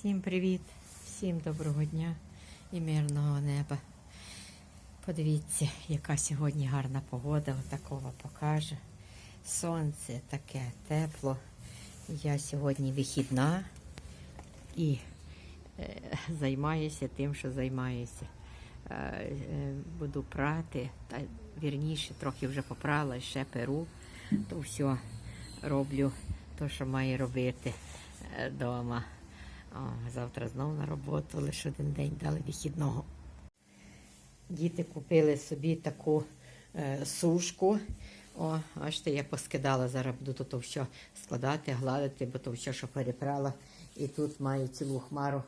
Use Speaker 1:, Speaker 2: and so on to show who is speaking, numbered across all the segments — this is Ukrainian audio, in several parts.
Speaker 1: Всім привіт, всім доброго дня і мирного неба. Подивіться, яка сьогодні гарна погода, отакого покаже. Сонце таке тепло. Я сьогодні вихідна і е, займаюся тим, що займаюся. Е, е, буду прати, та вірніше, трохи вже попрала, ще перу, то все роблю те, що маю робити вдома. О, завтра знову на роботу, лише один день дали вихідного. Діти купили собі таку е, сушку. О, бачите, я поскидала, зараз буду тут все складати, гладити, бо то все, що перепрала. І тут маю цілу хмару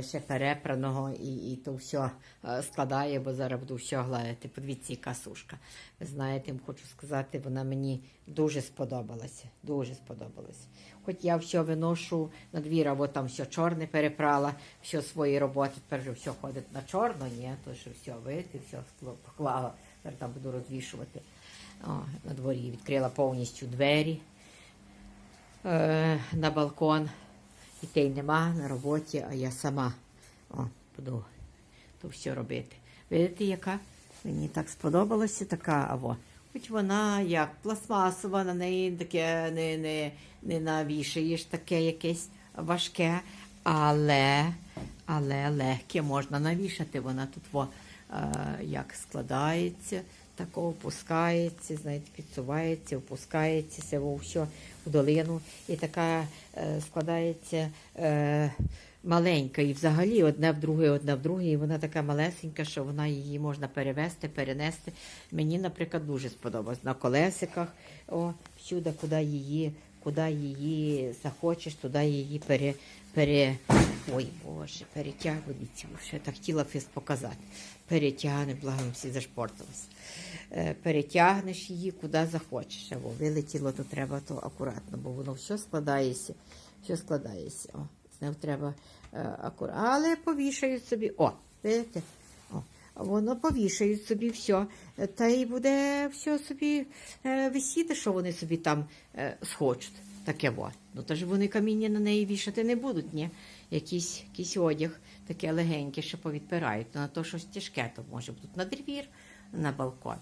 Speaker 1: ще перепраного, і, і то все е, складаю, бо зараз буду все гладити. Подивіться, яка сушка. Ви знаєте, хочу сказати, вона мені дуже сподобалася. Дуже сподобалася. Хоч я все виношу на двір, або там все чорне перепрала, все свої роботи, тепер вже все ходить на чорно, ні, то що все вити, все поклала, тепер там буду розвішувати. О, на дворі відкрила повністю двері е, на балкон. Дітей нема на роботі, а я сама О, буду то все робити. Видите, яка? Мені так сподобалася така аво. Хоч вона як пластмасова, на неї таке не, не, не навішаєш таке якесь важке, але, але легке можна навішати. Вона тут во, е, як складається, тако опускається, знаєте, підсувається, опускається все вовщо в долину. І така е, складається. Е, маленька і взагалі одне в друге, одна в друге, і вона така малесенька, що вона її можна перевезти, перенести. Мені, наприклад, дуже сподобалось. На колесиках, о, всюди, куди її, куди її захочеш, туди її пере, пере... Ой, Боже, перетягується. Ще так хотіла фіс показати. Перетягне, благо всі зашпортилися. Е, Перетягнеш її куди захочеш. Або вилетіло, то треба то акуратно, бо воно все складається, все складається. О. З ним треба е, акуратно. Але повішають собі. О, видите? Воно повішають собі все. Та й буде все собі е, висіти, що вони собі там е, схочуть. Таке во. Ну то ж вони каміння на неї вішати не будуть, ні? Якийсь, якийсь одяг, таке легеньке, що повідпирають. Ну, на то щось тяжке, то може бути на двір, на балкон.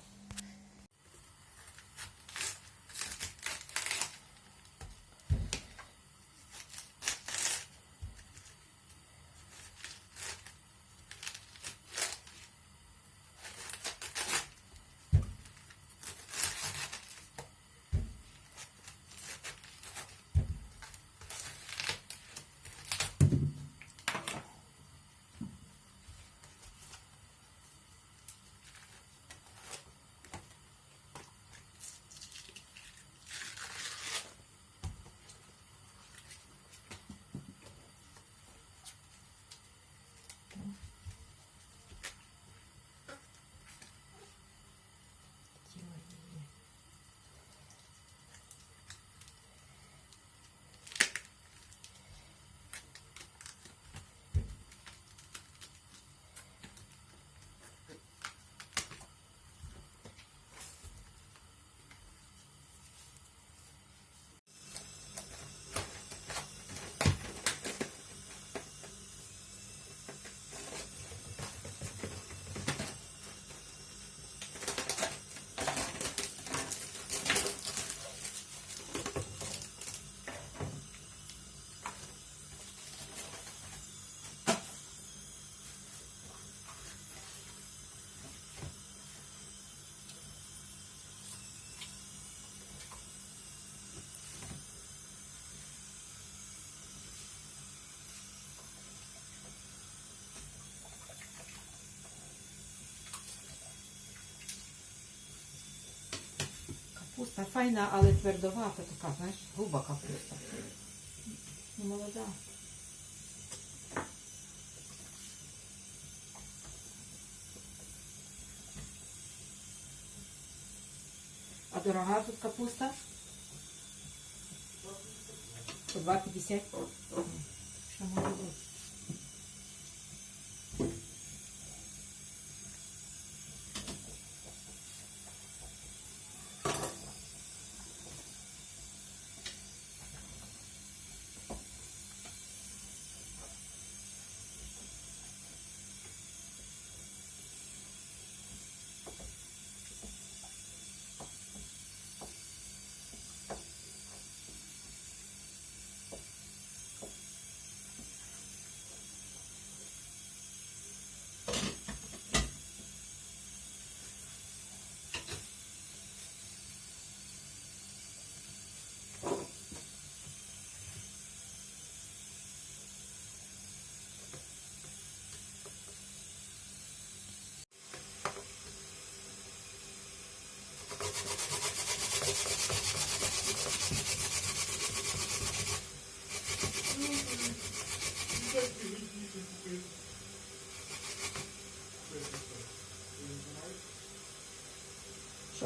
Speaker 1: Капуста файна, але твердовата така, знаєш, груба капуста. Ну, молода. А дорога тут капуста? По 2,50? Що може бути?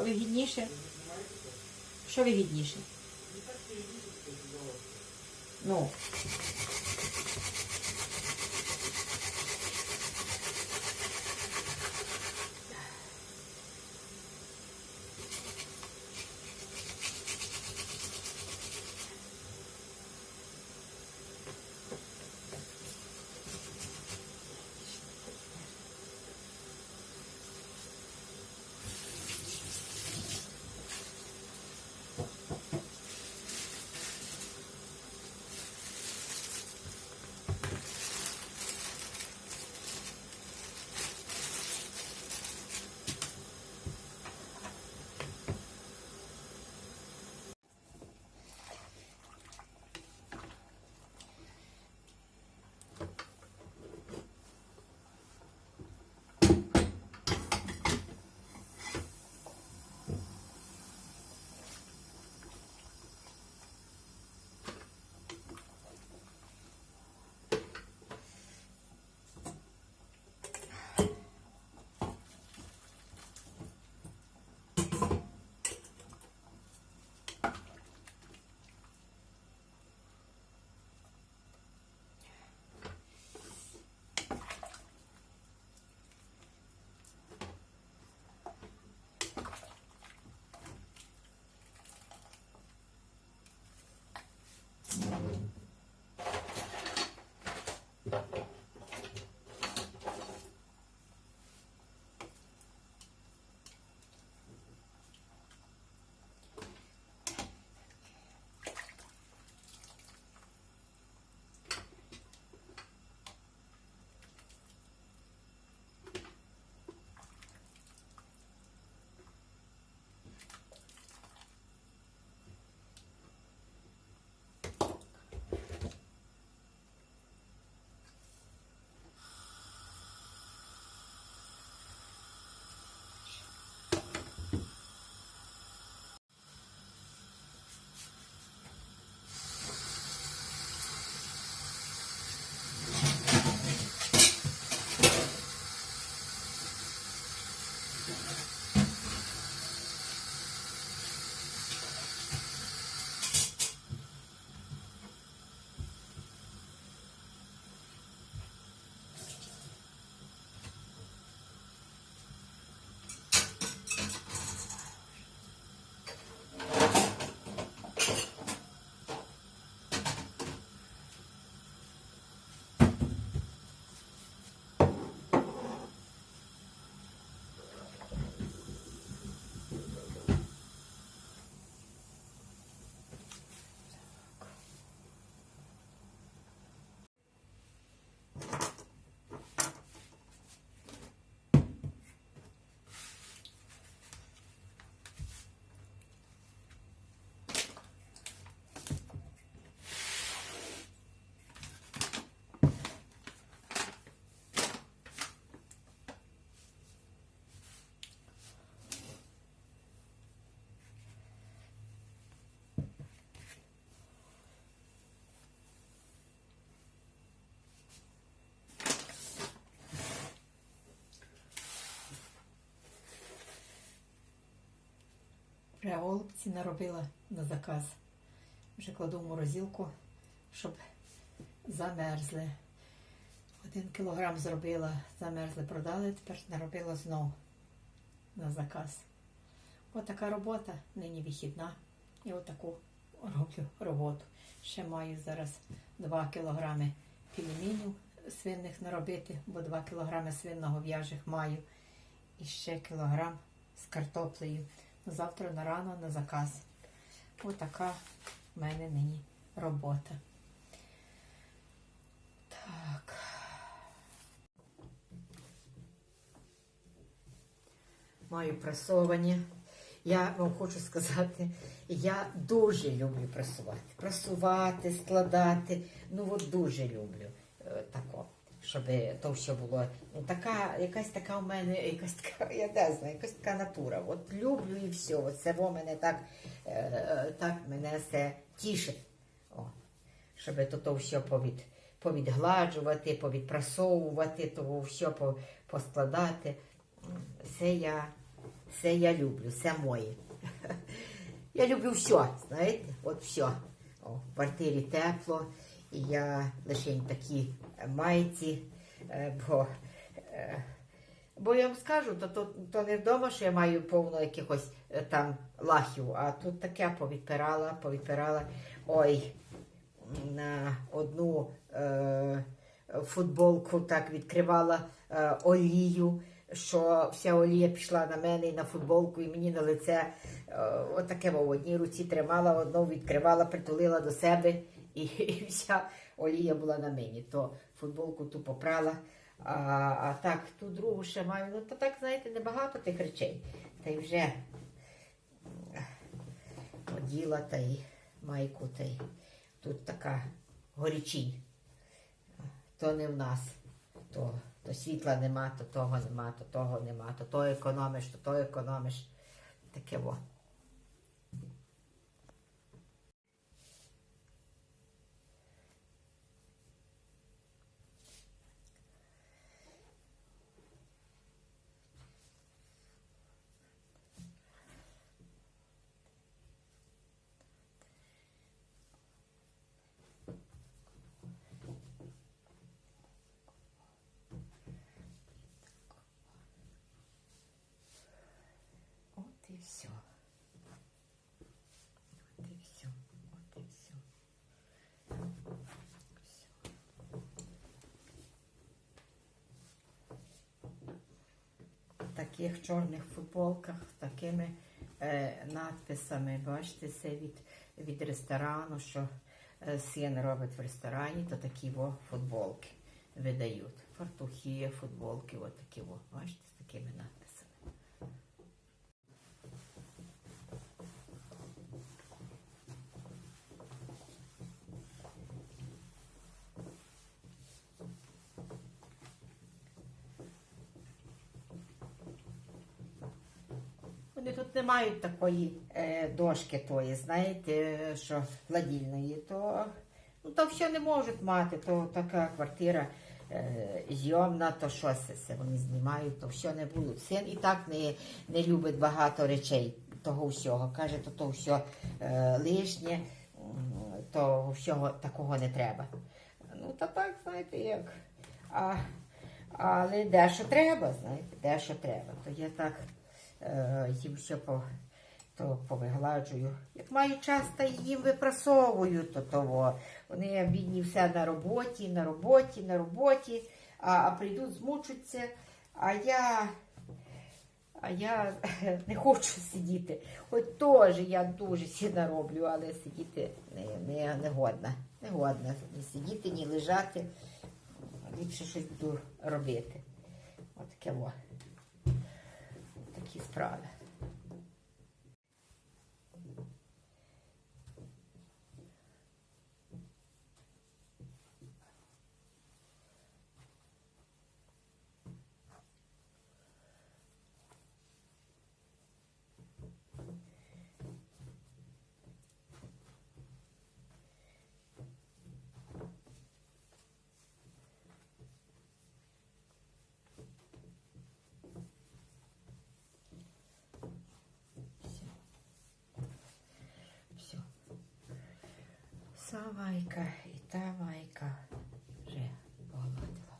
Speaker 1: Вигідніше? Що вигідніше? Ну. Вже голубці наробила на заказ. Вже кладу в морозилку, щоб замерзли. Один кілограм зробила, замерзли, продали, тепер наробила знов на заказ. Отака робота, нині вихідна. І отаку роблю роботу. Ще маю зараз 2 кілограми пельменів свинних наробити, бо 2 кілограми свинного в'яжих маю. І ще кілограм з картоплею. Завтра на рано на заказ. Отака в мене нині робота. Так. Маю пресовані. Я вам хочу сказати, я дуже люблю пресувати. Пресувати, складати. Ну от дуже люблю е, тако, щоб то все було. Ну, така, якась така у мене, якась така, я не знаю, якась така натура. От люблю і все. От це во мене так, е, е, так мене все тішить. О, щоб то, то все повід, повідгладжувати, повідпрасовувати, то все поскладати. Це я Це я люблю, це моє. Я люблю все, знаєте, от все. О, в квартирі тепло, я лише такі майці, е, бо, е, бо я вам скажу, то, то, то не вдома, що я маю повно якихось е, там лахів, а тут таке повідпирала, повідпирала. Ой, на одну е, футболку так відкривала е, олію, що вся олія пішла на мене і на футболку, і мені на лице отаке в одній руці тримала, одну відкривала, притулила до себе, і, і вся олія була на мені. То футболку ту попрала. А, а так, ту другу ще маю. Ну, то так, знаєте, небагато тих речей. Та й вже оділа та й майку, та й тут така горячінь. То не в нас. То, то світла нема, то того нема, то того нема, то то економиш, то то економиш. Таке во. От і все. От і все. От і все. Все. В таких чорних футболках з такими е, надписами. Бачите, це від, від ресторану, що е, син робить в ресторані, то такі во футболки видають. Фартухи, футболки, от такі во. Бачите, з такими надписами. Вони тут не мають такої е, дошки тої, знаєте, що гладільної, то, ну, то все не можуть мати, то така квартира е, зйомна, то що це, вони знімають, то все не будуть. Син і так не, не любить багато речей того всього. Каже, то то все е, лишнє, то всього такого не треба. Ну, та так, знаєте, як. А, але дещо треба, знаєте, дещо треба. То я так їм все по, то повигладжую. Як маю час, та їм випрасовую то того. Вони бідні все на роботі, на роботі, на роботі, а, а прийдуть, змучаться, а я. А я не хочу сидіти. Хоч теж я дуже сильно роблю, але сидіти не, не, не годна. Не годна ні сидіти, ні лежати. Ліпше щось буду робити. От таке. Такі Ця майка і та майка вже погладила.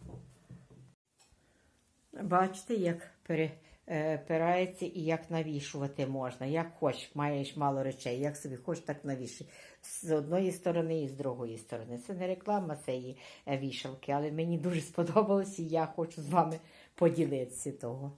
Speaker 1: Бачите, як перепирається і як навішувати можна. Як хочеш, маєш мало речей, як собі хочеш, так навішуй. З одної сторони і з другої сторони. Це не реклама цієї е, вішалки, але мені дуже сподобалось і я хочу з вами поділитися того.